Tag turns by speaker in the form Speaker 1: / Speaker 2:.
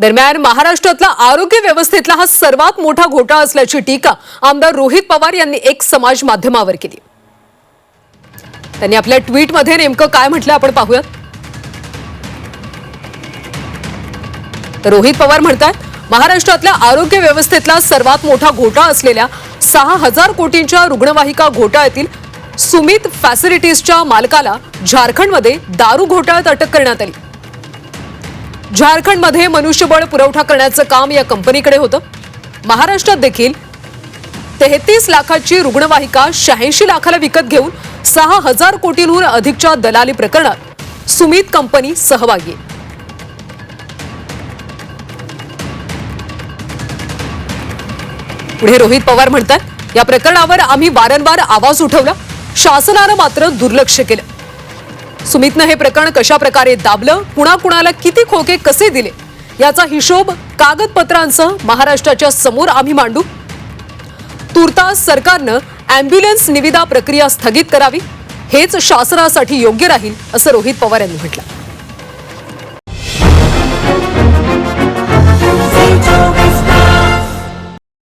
Speaker 1: दरम्यान महाराष्ट्रातला आरोग्य व्यवस्थेतला हा सर्वात मोठा घोटाळा असल्याची टीका आमदार रोहित पवार यांनी एक समाज माध्यमावर केली. त्यांनी आपल्या ट्विटमध्ये नेमकं काय म्हटलं आपण पाहूयात. रोहित पवार म्हणतात महाराष्ट्रातल्या आरोग्य व्यवस्थेतला सर्वात मोठा घोटाळा असलेल्या सहा हजार कोटींच्या रुग्णवाहिका घोटाळ्यातील सुमित फॅसिलिटीजच्या मालकाला झारखंडमध्ये दारू घोटाळ्यात अटक करण्यात आली. झारखंडमध्ये मनुष्यबळ पुरवठा करण्याचं काम या कंपनीकडे होतं. महाराष्ट्रात देखील तेहतीस लाखाची रुग्णवाहिका शहाऐंशी लाखाला विकत घेऊन सहा हजार कोटींहून अधिकच्या दलाली प्रकरणात सुमित कंपनी सहभागी पुढे रोहित पवार म्हणतात या प्रकरणावर आम्ही वारंवार आवाज उठवला शासनानं मात्र दुर्लक्ष केलं. सुमितनं हे प्रकरण कशा प्रकारे दाबलं कुणाकुणाला किती खोके कसे दिले याचा हिशोब कागदपत्रांसह महाराष्ट्राच्या समोर आम्ही मांडू. तुर्तास सरकारनं अँब्युलन्स निविदा प्रक्रिया स्थगित करावी हेच शासनासाठी योग्य राहील असं रोहित पवार यांनी म्हटलं.